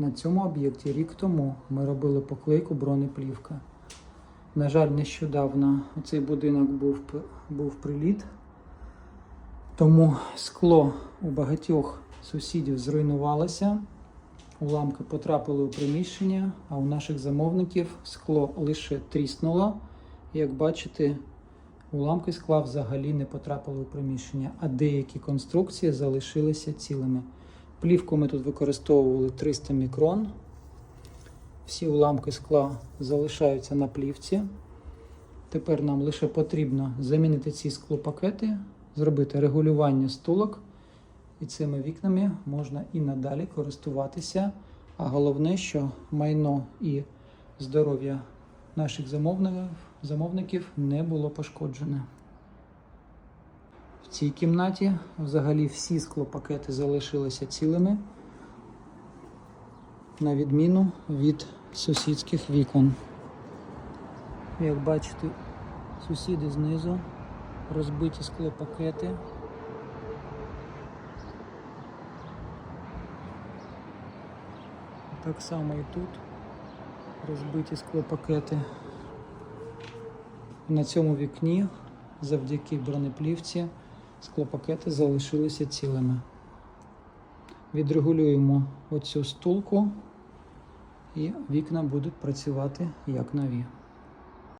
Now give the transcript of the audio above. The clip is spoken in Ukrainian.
На цьому об'єкті рік тому ми робили поклейку бронеплівка. На жаль, нещодавно цей будинок був, був приліт, тому скло у багатьох сусідів зруйнувалося. Уламки потрапили у приміщення, а у наших замовників скло лише тріснуло. Як бачите, уламки скла взагалі не потрапили у приміщення, а деякі конструкції залишилися цілими. Плівку ми тут використовували 300 мікрон. Всі уламки скла залишаються на плівці. Тепер нам лише потрібно замінити ці склопакети, зробити регулювання стулок. І цими вікнами можна і надалі користуватися. А головне, що майно і здоров'я наших замовників, не було пошкоджене. В цій кімнаті взагалі всі склопакети залишилися цілими, на відміну від сусідських вікон. Як бачите, сусіди знизу розбиті склопакети. Так само і тут розбиті склопакети. На цьому вікні завдяки бронеплівці склопакети залишилися цілими. Відрегулюємо оцю стулку і вікна будуть працювати як нові.